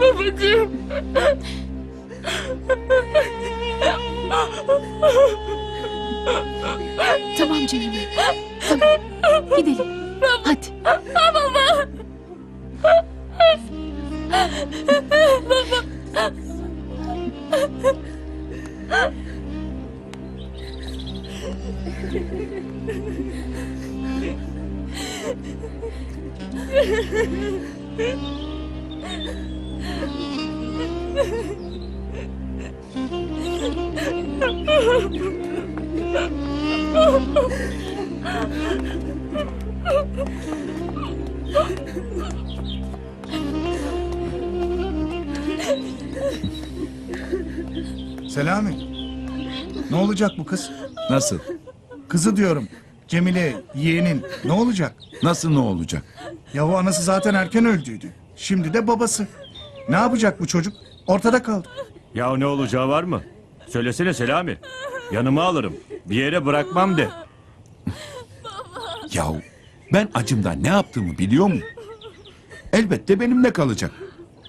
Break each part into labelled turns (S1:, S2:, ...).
S1: Babacığım.
S2: Tamam Cemile. Tamam. Gidelim. Hadi.
S3: Selami. Ne olacak bu kız?
S4: Nasıl?
S3: Kızı diyorum. Cemile, yeğenin. Ne olacak?
S4: Nasıl ne olacak?
S3: Yahu anası zaten erken öldüydü. Şimdi de babası. Ne yapacak bu çocuk? Ortada kaldı.
S5: Ya ne olacağı var mı? Söylesene Selami. Yanıma alırım. Bir yere bırakmam de.
S4: Yahu ben acımdan ne yaptığımı biliyor mu? Elbette benimle kalacak.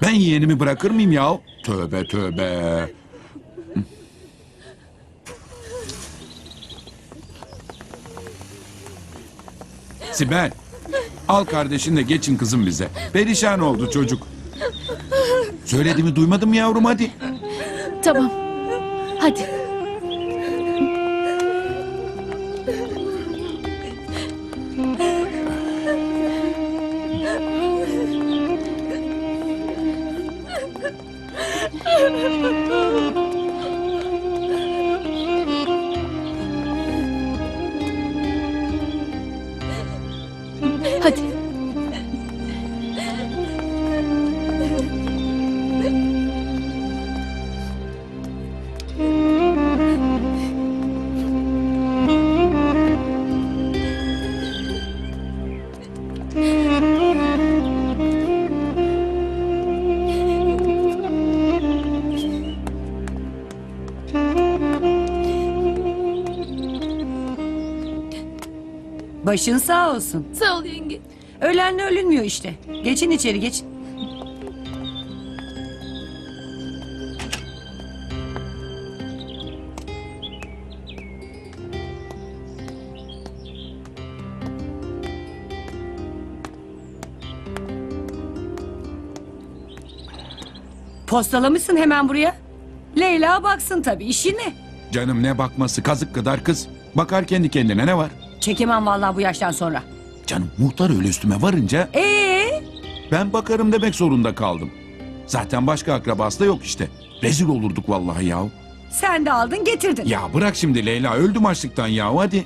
S4: Ben yeğenimi bırakır mıyım yahu? Tövbe tövbe. Sibel, al kardeşin de geçin kızım bize. Perişan oldu çocuk. Söylediğimi duymadın mı yavrum hadi.
S2: Tamam. Hadi.
S6: Başın sağ olsun.
S1: Sağ ol yenge.
S6: Ölenle ölünmüyor işte. Geçin içeri geçin. Postalamışsın hemen buraya. Leyla baksın tabii işi ne?
S4: Canım ne bakması kazık kadar kız. Bakar kendi kendine ne var?
S6: Çekemem vallahi bu yaştan sonra.
S4: Canım muhtar öyle üstüme varınca
S6: Ee,
S4: ben bakarım demek zorunda kaldım. Zaten başka akrabası da yok işte. Rezil olurduk vallahi yahu.
S6: sen de aldın getirdin.
S4: Ya bırak şimdi Leyla öldüm açlıktan yahu hadi.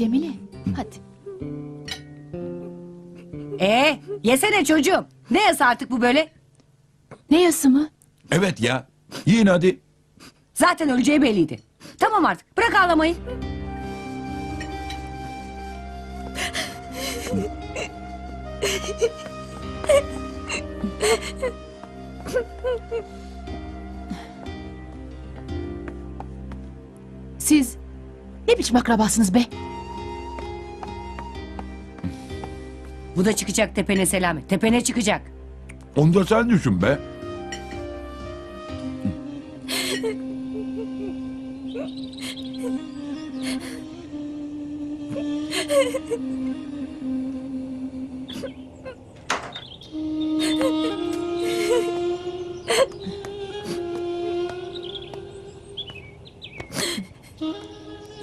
S2: Cemile. Hadi.
S6: Ee, yesene çocuğum. Ne yasa artık bu böyle?
S2: Ne yası mı?
S4: Evet ya yiyin hadi.
S6: Zaten öleceği belliydi. Tamam artık bırak ağlamayı.
S2: Siz ne biçim akrabasınız be?
S6: Bu da çıkacak tepene Selami. Tepene çıkacak.
S4: Onu da sen düşün be.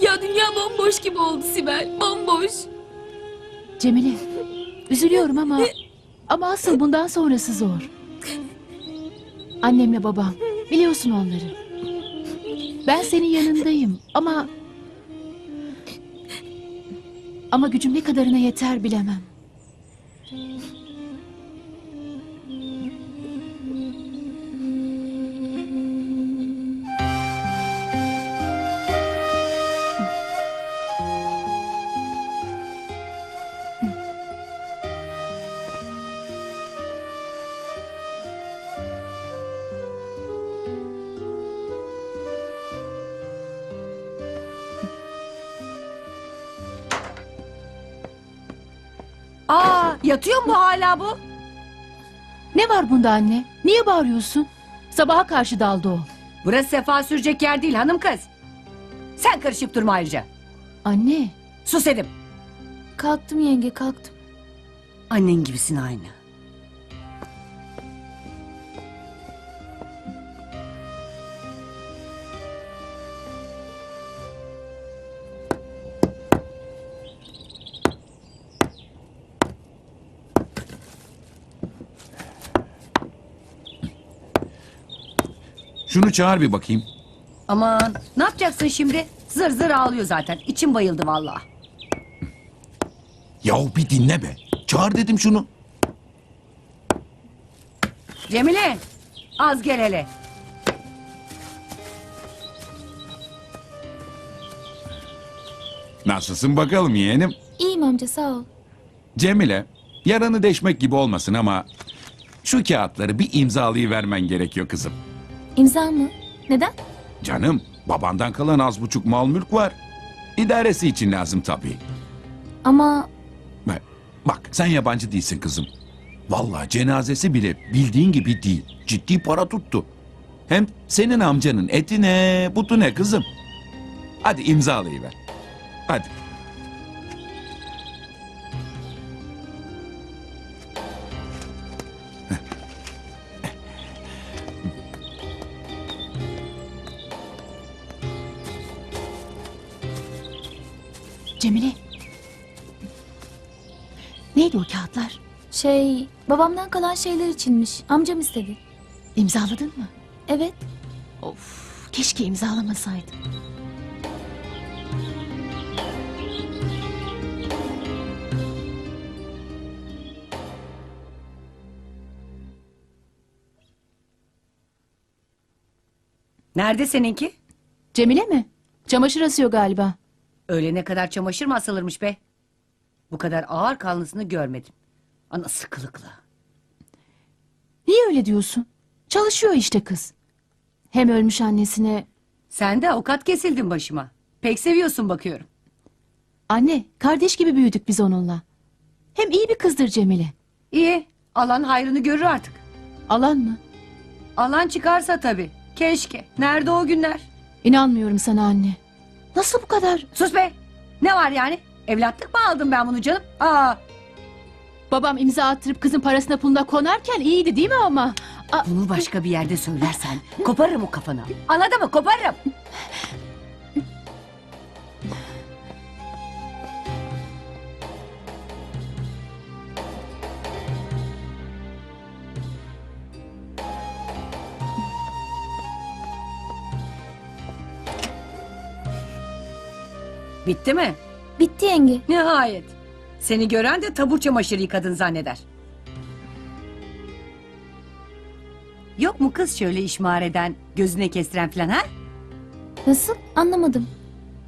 S1: Ya dünya bomboş gibi oldu Sibel. Bomboş.
S2: Cemile. Üzülüyorum ama ama asıl bundan sonrası zor. Annemle babam. Biliyorsun onları. Ben senin yanındayım ama ama gücüm ne kadarına yeter bilemem.
S6: Yatıyor mu hala bu?
S2: Ne var bunda anne? Niye bağırıyorsun? Sabaha karşı daldı o.
S6: Burası sefa sürecek yer değil hanım kız. Sen karışıp durma ayrıca.
S2: Anne,
S6: Sus dedim.
S1: Kalktım yenge kalktım.
S6: Annen gibisin aynı.
S4: Şunu çağır bir bakayım.
S6: Aman ne yapacaksın şimdi? Zır zır ağlıyor zaten. İçim bayıldı vallahi.
S4: Yahu bir dinle be. Çağır dedim şunu.
S6: Cemile az gel hele.
S4: Nasılsın bakalım yeğenim?
S1: İyiyim amca sağ ol.
S4: Cemile, yaranı deşmek gibi olmasın ama... ...şu kağıtları bir imzalayıvermen gerekiyor kızım.
S1: İmza mı? Neden?
S4: Canım, babandan kalan az buçuk mal mülk var. İdaresi için lazım tabii.
S1: Ama
S4: Bak, Bak sen yabancı değilsin kızım. Vallahi cenazesi bile bildiğin gibi değil. Ciddi para tuttu. Hem senin amcanın eti ne, butu ne kızım. Hadi imzalayıver. Hadi.
S2: Cemile. Neydi o kağıtlar?
S1: şey babamdan kalan şeyler içinmiş. Amcam istedi.
S2: İmzaladın mı?
S1: Evet.
S2: Of, keşke imzalamasaydın.
S6: Nerede seninki?
S2: Cemile mi? Çamaşır asıyor galiba.
S6: Öğlene kadar çamaşır mı asılırmış be? Bu kadar ağır kalnısını görmedim. Ana sıkılıkla.
S2: Niye öyle diyorsun? Çalışıyor işte kız. Hem ölmüş annesine...
S6: Sen de avukat kesildin başıma. Pek seviyorsun bakıyorum.
S2: Anne, kardeş gibi büyüdük biz onunla. Hem iyi bir kızdır Cemile.
S6: İyi. Alan hayrını görür artık.
S2: Alan mı?
S6: Alan çıkarsa tabii. Keşke. Nerede o günler?
S2: İnanmıyorum sana anne. Nasıl bu kadar?
S6: Sus be. Ne var yani? Evlatlık mı aldım ben bunu canım? Aa,
S2: Babam imza attırıp kızın parasına puluna konarken iyiydi değil mi ama? Aa,
S6: bunu başka bir yerde söylersen koparırım o kafanı. Anladın mı? Koparırım. Bitti mi?
S1: Bitti yenge.
S6: Nihayet. Seni gören de tabur çamaşırı yıkadın zanneder. Yok mu kız şöyle işmar eden, gözüne kestiren falan ha?
S1: Nasıl? Anlamadım.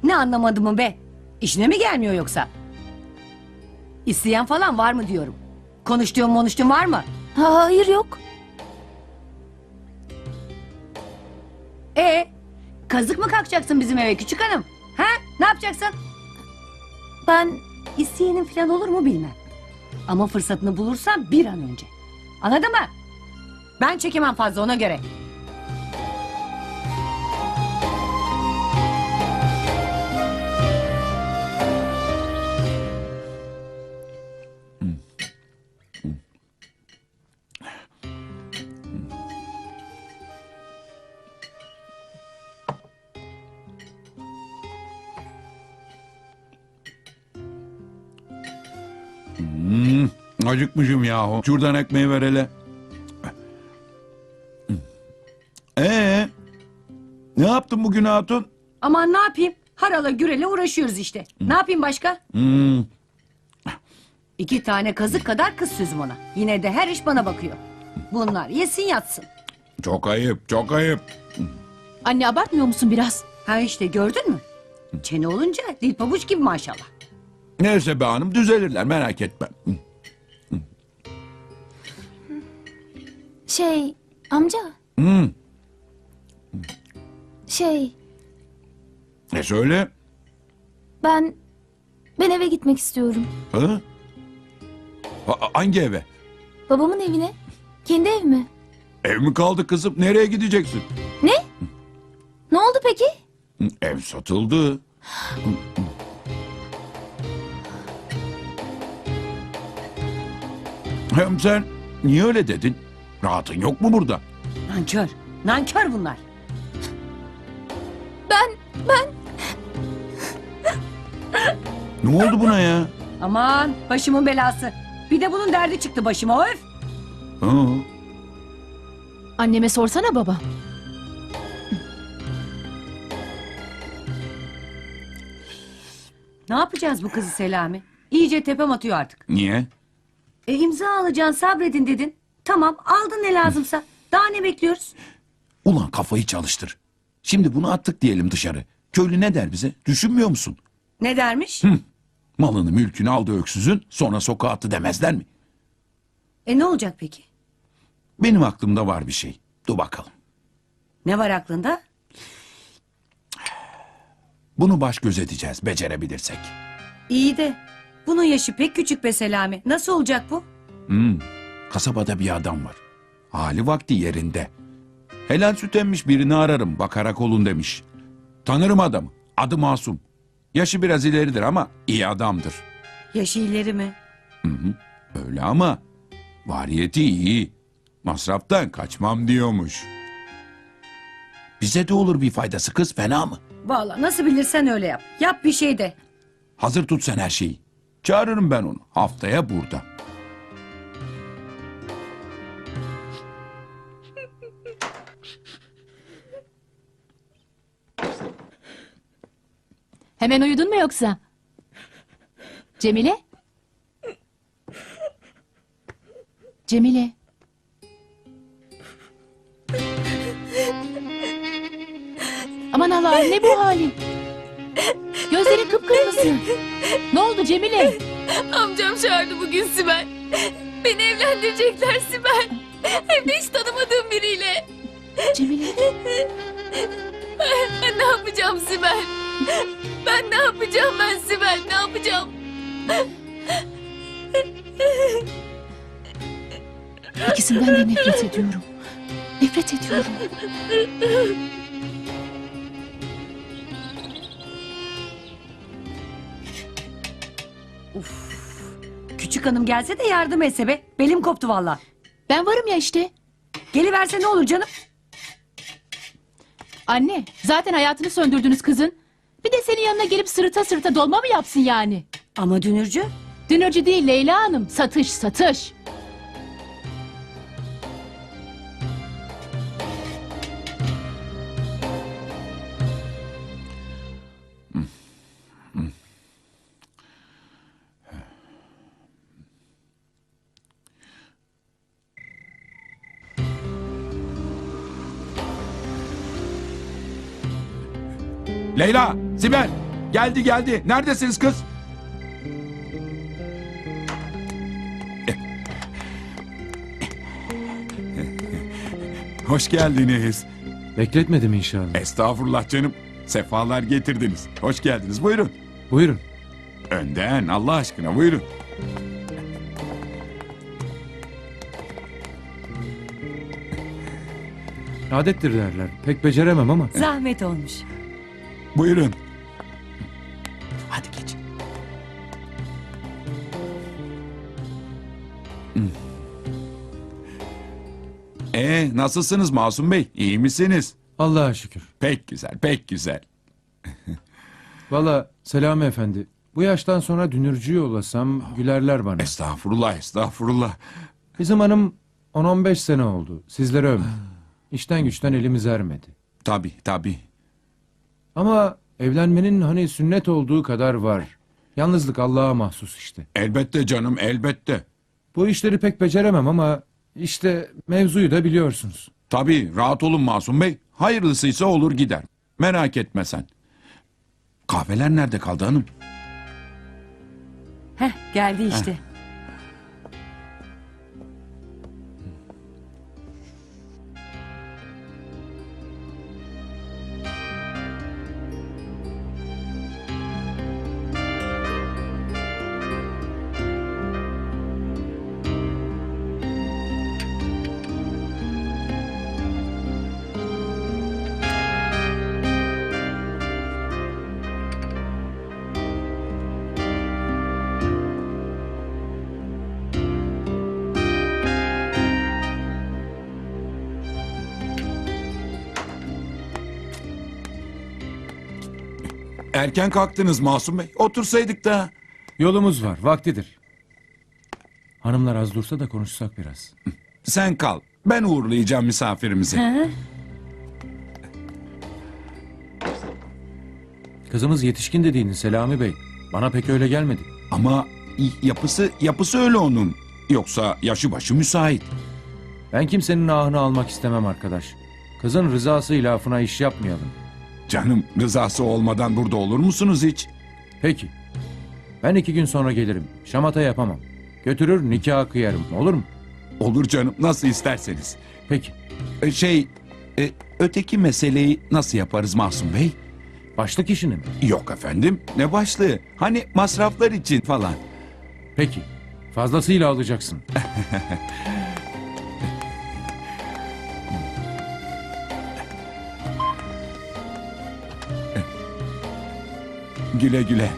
S6: Ne anlamadım mı be? İşine mi gelmiyor yoksa? İsteyen falan var mı diyorum. Konuştuğun konuştuğun var mı?
S1: Ha, hayır yok.
S6: E kazık mı kalkacaksın bizim eve küçük hanım? Ha? Ne yapacaksın?
S1: Ben
S6: İsteyenin falan olur mu bilmem. Ama fırsatını bulursan bir an önce. Anladın mı? Ben çekemem fazla ona göre.
S4: Acıkmışım yahu. Şuradan ekmeği ver hele. Ee, ne yaptın bugün hatun?
S6: Aman ne yapayım? Harala gürele uğraşıyoruz işte. Ne yapayım başka?
S4: Hmm,
S6: İki tane kazık kadar kız sözüm ona. Yine de her iş bana bakıyor. Bunlar yesin yatsın.
S4: çok ayıp, çok ayıp.
S2: anne abartmıyor musun biraz?
S6: Ha işte gördün mü? Çene olunca dil pabuç gibi maşallah.
S4: Neyse be hanım düzelirler merak etme.
S1: Şey amca
S4: Hmm,
S1: şey
S4: e söyle.
S1: ben ben eve gitmek istiyorum.
S4: Ha? A- hangi eve?
S1: Babamın evine. Kendi ev mi?
S4: Ev mi kaldı kızım? Nereye gideceksin?
S1: Ne oldu peki?
S4: Ev satıldı. Hem sen niye öyle dedin? Rahatın yok mu burada?
S6: Nankör. Nankör bunlar.
S1: Ben, ben
S4: Ne oldu buna ya?
S6: Aman başımın belası. Bir de bunun derdi çıktı başıma öf.
S4: Ha,
S2: Anneme sorsana baba.
S6: Ne yapacağız bu kızı Selami? İyice tepem atıyor artık.
S4: niye?
S6: E imza alacaksın sabredin dedin. Tamam aldın ne lazımsa. Daha ne bekliyoruz?
S4: Ulan kafayı çalıştır. Şimdi bunu attık diyelim dışarı. Köylü ne der bize? Düşünmüyor musun?
S6: Ne dermiş?
S4: Malını mülkünü aldı öksüzün sonra sokağa attı demezler mi?
S6: E ne olacak peki?
S4: Benim aklımda var bir şey. Dur bakalım.
S6: Ne var aklında?
S4: Bunu baş göz edeceğiz becerebilirsek.
S6: İyi de bunun yaşı pek küçük be Selami. Nasıl olacak bu?
S4: Hmm, kasabada bir adam var. Hali vakti yerinde. Helal süt emmiş birini ararım bakarak olun demiş. Tanırım adamı. Adı Masum. Yaşı biraz ileridir ama iyi adamdır.
S6: Yaşı ileri mi?
S4: Öyle ama variyeti iyi. Masraftan kaçmam diyormuş. Bize de olur bir faydası kız fena mı?
S6: Vallahi nasıl bilirsen öyle yap. Yap bir şey de.
S4: Hazır tut sen her şeyi. Çağırırım ben onu. Haftaya burada.
S2: Hemen uyudun mu yoksa? Cemile? Cemile. Aman Allah'ım ne bu halin? Gözlerin kıpkırmızı. Ne oldu Cemile?
S1: amcam çağırdı bugün Sibel. Beni evlendirecekler Sibel. Hem de hiç tanımadığım biriyle.
S2: Cemile.
S1: Ne yapacağım Sibel? Ben ne yapacağım ben Sibel? Ne yapacağım?
S2: İkisinden de nefret ediyorum. Nefret ediyorum.
S6: Küçük hanım gelse de yardım etse be. Belim koptu valla.
S2: Ben varım ya işte.
S6: Geliverse ne olur canım?
S2: Anne zaten hayatını söndürdünüz kızın. Bir de senin yanına gelip sırıta sırıta dolma mı yapsın yani?
S6: Ama dünürcü.
S2: Dünürcü değil Leyla Hanım. Satış satış.
S4: Leyla, Sibel. Geldi geldi. Neredesiniz kız? Hoş geldiniz.
S7: Bekletmedim inşallah.
S4: Estağfurullah canım. Sefalar getirdiniz. Hoş geldiniz. Buyurun.
S7: Buyurun.
S4: Önden Allah aşkına buyurun.
S7: Adettir derler. Pek beceremem ama.
S6: Zahmet olmuş.
S4: Buyurun. Nasılsınız Masum Bey? İyi misiniz?
S7: Allah'a şükür.
S4: Pek güzel, pek güzel.
S7: Valla Selami Efendi. Bu yaştan sonra dünürcü yollasam gülerler bana.
S4: Estağfurullah, estağfurullah.
S7: Bizim hanım 10-15 sene oldu. Sizlere ömür. İşten güçten elimiz ermedi.
S4: Tabii, tabii.
S7: Ama evlenmenin hani sünnet olduğu kadar var. Yalnızlık Allah'a mahsus işte.
S4: Elbette canım, elbette.
S7: Bu işleri pek beceremem ama işte mevzuyu da biliyorsunuz.
S4: Tabii, rahat olun Masum Bey. Hayırlısıysa olur gider. Merak etme sen. Kahveler nerede kaldı hanım?
S6: Heh geldi işte.
S4: Erken kalktınız Masum Bey. Otursaydık da.
S7: Yolumuz var, vaktidir. Hanımlar az dursa da konuşsak biraz.
S4: Sen kal. Ben uğurlayacağım misafirimizi.
S7: Kızımız yetişkin dediğiniz Selami Bey. Bana pek öyle gelmedi.
S4: Ama yapısı yapısı öyle onun. Yoksa yaşı başı müsait.
S7: Ben kimsenin ahını almak istemem arkadaş. Kızın rızası ilafına iş yapmayalım.
S4: Canım rızası olmadan burada olur musunuz hiç?
S7: Peki. Ben iki gün sonra gelirim. Şamata yapamam. Götürür nikah kıyarım. Olur mu?
S4: Olur canım nasıl isterseniz.
S7: Peki.
S4: E, Şey e, öteki meseleyi nasıl yaparız Masum Bey?
S7: Başlık işini mi?
S4: Yok efendim ne başlığı? Hani masraflar için falan.
S7: Peki. Fazlasıyla alacaksın.
S4: Güle güle.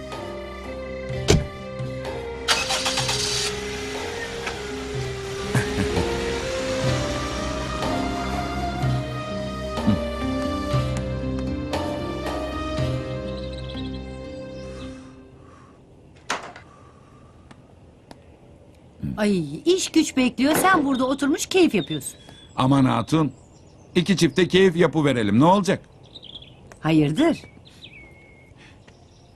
S6: Ay iş güç bekliyor sen burada oturmuş keyif yapıyorsun.
S4: Aman hatun. iki çifte keyif yapı verelim ne olacak?
S6: Hayırdır?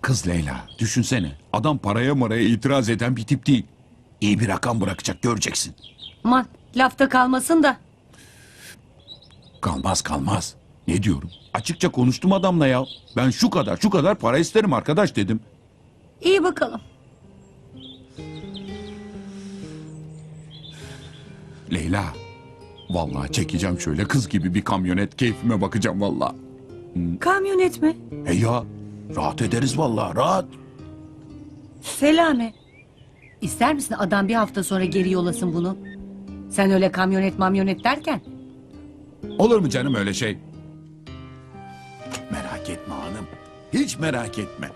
S4: Kız Leyla düşünsene. Adam paraya maraya itiraz eden bir tip değil. İyi bir rakam bırakacak göreceksin.
S6: Aman lafta kalmasın da.
S4: Kalmaz kalmaz. Ne diyorum? Açıkça konuştum adamla ya. Ben şu kadar şu kadar para isterim arkadaş dedim.
S6: İyi bakalım.
S4: Leyla. Vallahi çekeceğim şöyle kız gibi bir kamyonet keyfime bakacağım vallahi.
S6: Kamyonet mi?
S4: He ya rahat ederiz vallahi rahat.
S6: Selame. İster misin adam bir hafta sonra geri yolasın bunu? Sen öyle kamyonet mamyonet derken.
S4: Olur mu canım öyle şey? Merak etme hanım. Hiç merak etme.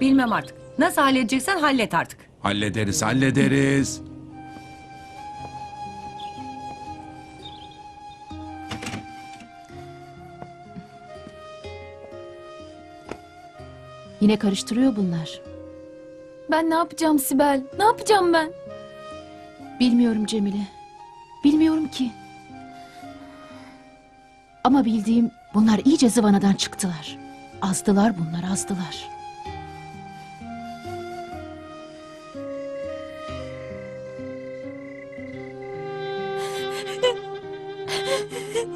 S6: Bilmem artık. Nasıl halledeceksen hallet artık.
S4: Hallederiz hallederiz.
S2: Yine karıştırıyor bunlar.
S1: Ben ne yapacağım Sibel? Ne yapacağım ben?
S2: Bilmiyorum Cemile. Bilmiyorum ki. Ama bildiğim bunlar iyice zıvanadan çıktılar. Azdılar bunlar azdılar.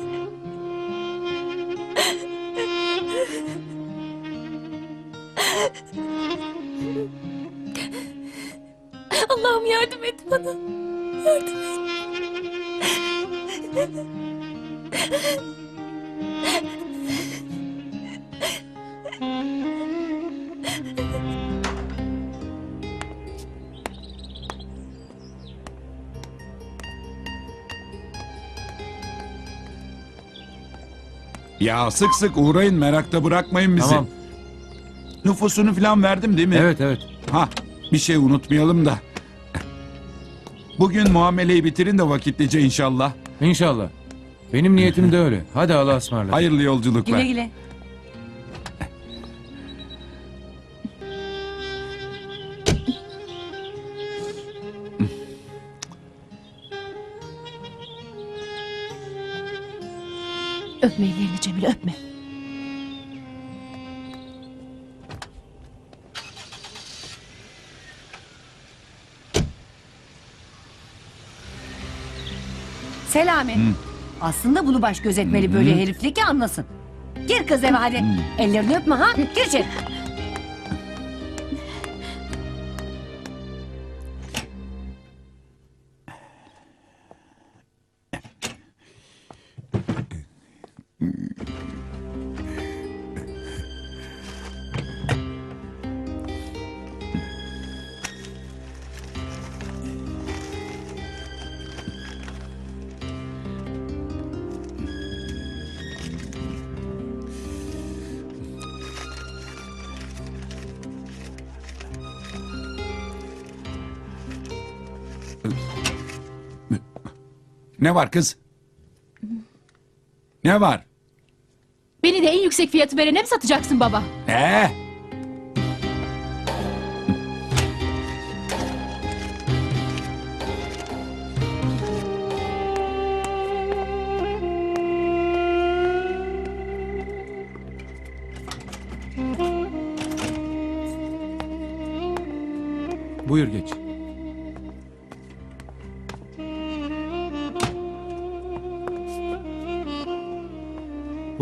S1: bana. Yardım et.
S4: Ya sık sık uğrayın merakta bırakmayın bizi.
S7: Tamam.
S4: Nüfusunu falan verdim değil mi?
S7: Evet evet.
S4: Ha bir şey unutmayalım da. Bugün muameleyi bitirin de vakitlice inşallah.
S7: İnşallah. Benim niyetim de öyle. Hadi Allah'a ısmarladık.
S4: Hayırlı yolculuklar.
S6: Güle güle.
S2: Öpme ellerini Cemile öpme.
S6: Selame. Aslında bunu baş gözetmeli böyle herifle ki anlasın. Gir kız eve hadi. Ellerini öpme ha. Gir içeri.
S4: Ne var kız? Ne var?
S2: Beni de en yüksek fiyatı verene mi satacaksın baba?
S4: Ee,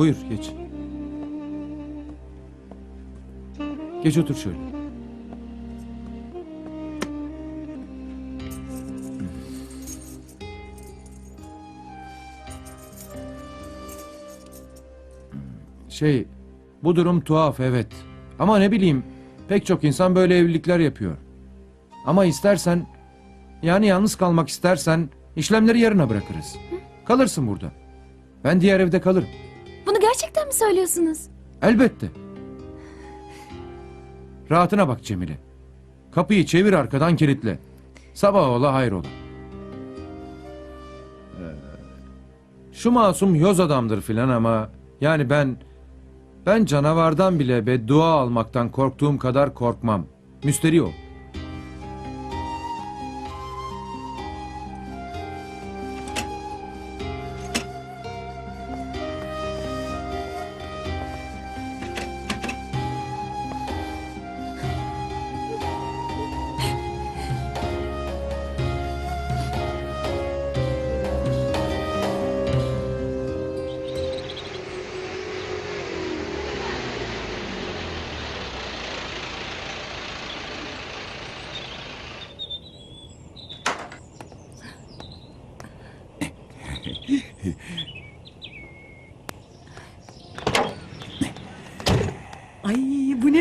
S7: Buyur geç. Geç otur şöyle. Şey, bu durum tuhaf evet. Ama ne bileyim, pek çok insan böyle evlilikler yapıyor. Ama istersen, yani yalnız kalmak istersen işlemleri yarına bırakırız. Kalırsın burada. Ben diğer evde kalırım.
S1: Mi söylüyorsunuz?
S7: Elbette. Rahatına bak Cemile. Kapıyı çevir arkadan kilitle. Sabah ola hayrola. Ee, Şu masum yoz adamdır filan ama yani ben ben canavardan bile beddua almaktan korktuğum kadar korkmam. Müsteri ol.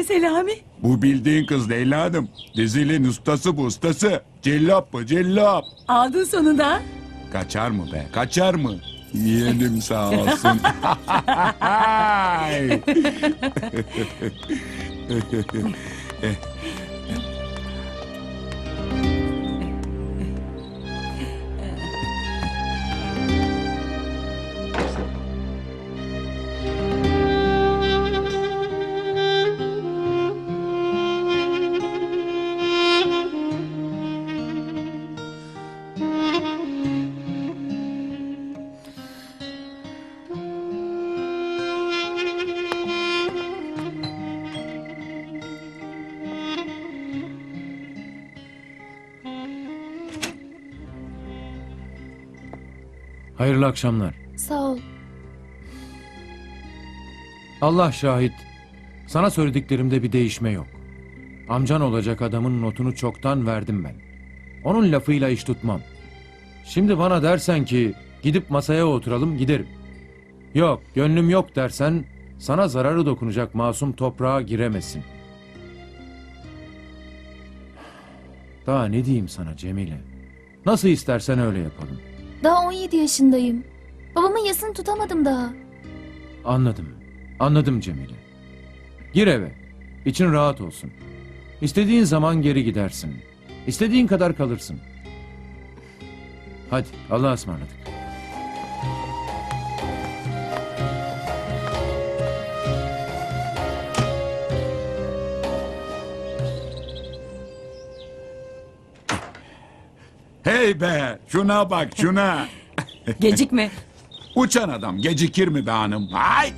S6: Selami?
S4: Bu bildiğin kız Leyla Hanım. Dizilin ustası bu ustası. Cellap mı cellap.
S6: Aldın sonunda.
S4: Kaçar mı be kaçar mı? Yeğenim sağ olsun.
S7: Hayırlı akşamlar.
S1: Sağ ol.
S7: Allah şahit. Sana söylediklerimde bir değişme yok. Amcan olacak adamın notunu çoktan verdim ben. Onun lafıyla iş tutmam. Şimdi bana dersen ki gidip masaya oturalım giderim. Yok gönlüm yok dersen sana zararı dokunacak masum toprağa giremesin. Daha ne diyeyim sana Cemile? Nasıl istersen öyle yapalım.
S1: Daha 17 yaşındayım. Babamın yasını tutamadım daha.
S7: Anladım. Anladım Cemile. Gir eve. İçin rahat olsun. İstediğin zaman geri gidersin. İstediğin kadar kalırsın. Hadi Allah'a ısmarladık.
S4: Hey be şuna bak şuna.
S6: Gecikme.
S4: Uçan adam gecikir mi be hanım? Ay.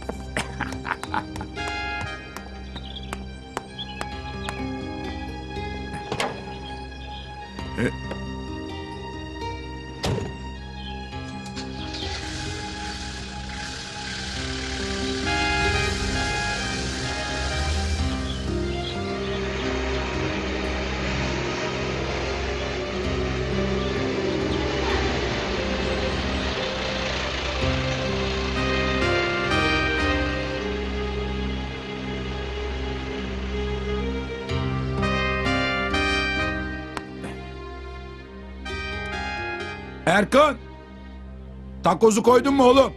S4: Erkan. Takozu koydun mu oğlum?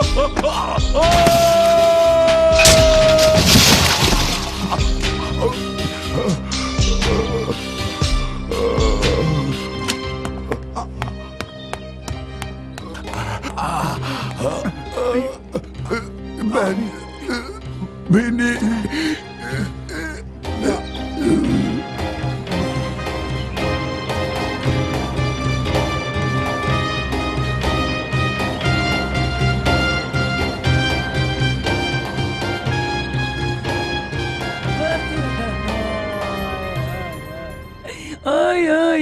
S4: oh, oh, oh, oh,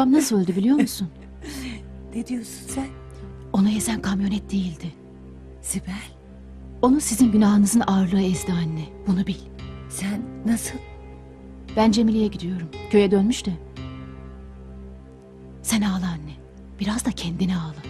S2: Babam nasıl öldü biliyor musun?
S6: Ne diyorsun sen
S2: Onu ezen kamyonet değildi.
S6: Sibel?
S2: Onu sizin günahınızın ağırlığı ezdi anne. Bunu bil.
S6: Sen nasıl?
S2: Ben Cemile'ye gidiyorum. Köye dönmüş de. Sen ağla anne. Biraz da kendine ağla.